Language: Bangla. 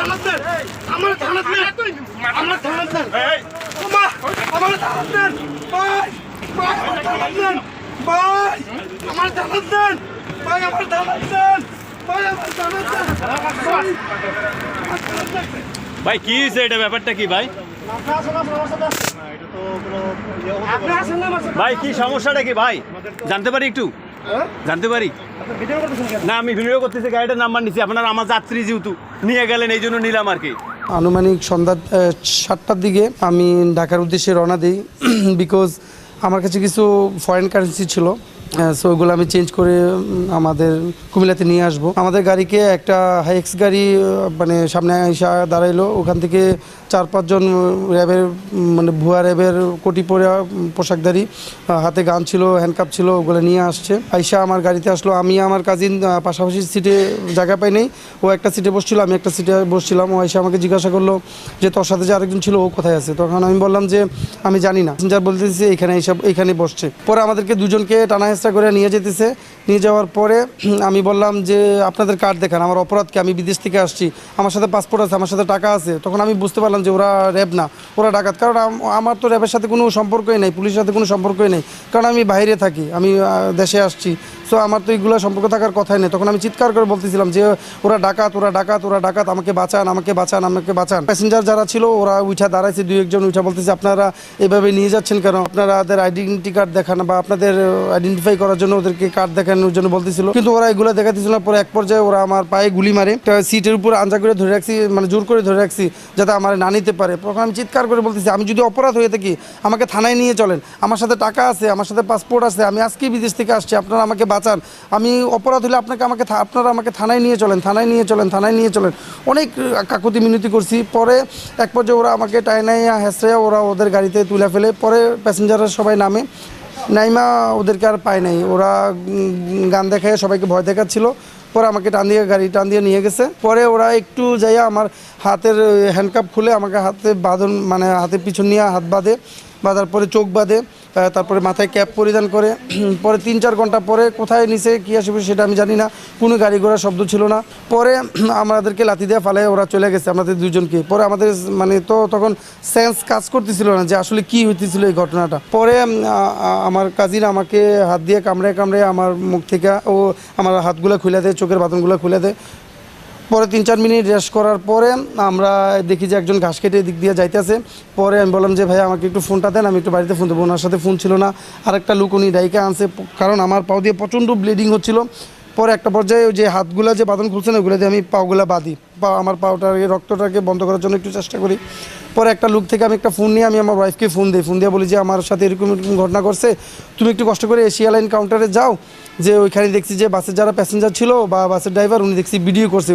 থানাত দেন। আমার থানাত আমার থানাত থানাত ভাই ভাই আমার থানাত দেন। ভাই আমার থানাত দেন। ভাই আমার থানাত দেন। ভাই আমার থানাত দেন। ভাই, আমার থানাত দেন। ভাই কি হয়েছে এটা ব্যাপারটা কি ভাই। ভাই কি সমস্যাটা কি ভাই? জানতে পারি একটু? জানতে পারি? না আমি ভিডিও করতেছি গাড়িটার নাম্বার নিছি। আপনার আমার যাত্রী যেহেতু নিয়ে গেলেন এই জন্য নিলাম আর কি। আনুমানিক সন্ধ্যা সাতটার দিকে আমি ঢাকার উদ্দেশ্যে রওনা দিই বিকজ আমার কাছে কিছু ফরেন কারেন্সি ছিল। সো ওগুলো আমি চেঞ্জ করে আমাদের কুমিল্লাতে নিয়ে আসব। আমাদের গাড়িকে একটা হাইক্স গাড়ি মানে সামনে এসে দাঁড়াইলো। ওখান থেকে চার পাঁচজন র্যাবের মানে ভুয়া র্যাবের কোটি পরে পোশাকধারী হাতে গান ছিল হ্যান্ডকাপ ছিল, ওগুলো নিয়ে আসছে। আইসা আমার গাড়িতে আসলো। আমি আমার কাজিন পাশাপাশি সিটে জায়গা পাই নাই। ও একটা সিটে বসছিল, আমি একটা সিটে বসছিলাম। ও এসে আমাকে জিজ্ঞাসা করল যে, তোর সাথে যে আরেকজন ছিল, ও কোথায় আছে? তখন আমি বললাম যে, আমি জানি না। প্যাসেঞ্জার বলতেছে, এখানে এইসব এখানে বসছে। পরে আমাদেরকে দুজনকে টানা হেঁচড়া করে নিয়ে যেতেছে। নিয়ে যাওয়ার পরে আমি বললাম যে, আপনাদের কার্ড দেখান, আমার অপরাধকে আমি বিদেশ থেকে আসছি। আমার সাথে পাসপোর্ট আছে, আমার সাথে টাকা আছে। তখন আমি বুঝতে পারলাম যে, ওরা র্যাব না, ওরা ডাকাত। কারণ আমার তো র্যাবের সাথে কোনো সম্পর্কই নেই, পুলিশের সাথে কোনো সম্পর্কই নেই। কারণ আমি বাইরে থাকি, আমি দেশে আসছি। সো আমার তো এইগুলো সম্পর্ক থাকার কথাই নেই। তখন আমি চিৎকার করে বলতেছিলাম যে, ওরা ডাকাত ওরা ডাকাত ওরা ডাকাত, আমাকে বাঁচান আমাকে বাঁচান আমাকে বাঁচান। প্যাসেঞ্জার যারা ছিল, ওরা উঠা দাঁড়াইছে, দুই একজন উঠা বলতেছে, আপনারা এভাবে নিয়ে যাচ্ছেন কেন? আপনারা আপনাদের আইডেন্টি কার্ড দেখান বা আপনাদের আইডেন্টিফাই করার জন্য ওদেরকে কার্ড দেখানোর জন্য বলতেছিল। কিন্তু ওরা এগুলো দেখাতেছিল পরে এক পর্যায়ে ওরা আমার পায়ে গুলি মারে। সিটের উপর আঞ্জা করে ধরে রাখছি মানে জোর করে ধরে রাখছি, যাতে আমার না নিতে পারে। তখন আমি চিৎকার করে বলতেছি, আমি যদি অপরাধ হয়ে থাকি, আমাকে থানায় নিয়ে চলেন। আমার সাথে টাকা আছে, আমার সাথে পাসপোর্ট আছে, আমি আজকেই বিদেশ থেকে আসছি, আপনারা আমাকে বাঁচান। আমি অপরাধ হলে আপনাকে আমাকে আপনারা আমাকে থানায় নিয়ে চলেন, থানায় নিয়ে চলেন, থানায় নিয়ে চলেন। অনেক কাকুতি মিনতি করছি। পরে এক পর্যায়ে ওরা আমাকে টাইনাইয়া হেসড়ে ওরা ওদের গাড়িতে তুলে ফেলে। পরে প্যাসেঞ্জাররা সবাই নামে। নাইমা ওদেরকে আর পায় নাই। ওরা গান দেখায়, সবাইকে ভয় দেখাচ্ছিল। পরে আমাকে টান দিয়ে গাড়ি টান দিয়ে নিয়ে গেছে। পরে ওরা একটু যাইয়া আমার হাতের হ্যান্ডকাপ খুলে আমাকে হাতে বাঁধন মানে হাতে পিছন নিয়ে হাত বাঁধে। বাঁধার পরে চোখ বাঁধে। তারপরে মাথায় ক্যাপ পরিধান করে পরে তিন চার ঘণ্টা পরে কোথায় নিচে কী আসবে সেটা আমি জানি না, কোনো গাড়ি ঘোড়ার শব্দ ছিল না। পরে আমাদেরকে লাথি দিয়ে ফালে ওরা চলে গেছে, আমাদের দুজনকে। পরে আমাদের মানে তো তখন সেন্স কাজ করতেছিল না যে আসলে কি হইতেছিল এই ঘটনাটা। পরে আমার কাজিন আমাকে হাত দিয়ে কামড়ে কামড়ে আমার মুখ থেকে ও আমার হাতগুলো খুলে দেয়, চোখের বাঁধনগুলো খুলে দেয়। পরে তিন চার মিনিট রেস্ট করার পরে আমরা দেখি যে একজন ঘাস কেটে দিক দিয়ে যাইতেছে। পরে আমি বললাম যে ভাই আমাকে একটু ফোনটা দেন, আমি একটু বাড়িতে ফোন দেবো। ওনার সাথে ফোন ছিল না। আর একটা লুক উনি ডাইকে আনছে, কারণ আমার পাও দিয়ে প্রচণ্ড ব্লিডিং হচ্ছিল। পরে একটা পর্যায়ে ওই যে হাতগুলা যে বাঁধন খুলছে না ওগুলো দিয়ে আমি পাওগুলা বাঁধি। পা, আমার পাওটাকে, রক্তটাকে বন্ধ করার জন্য একটু চেষ্টা করি। পরে একটা লুক থেকে আমি একটা ফোন নিয়ে আমি আমার ওয়াইফকে ফোন দিই। ফোন দিয়ে বলি যে, আমার সাথে এরকম এরকম ঘটনা করছে তুমি একটু কষ্ট করে এশিয়া লাইন কাউন্টারে যাও। যে ওইখানে দেখছি যে বাসের যারা প্যাসেঞ্জার ছিল বা বাসের ড্রাইভার উনি দেখছি ভিডিও করছে।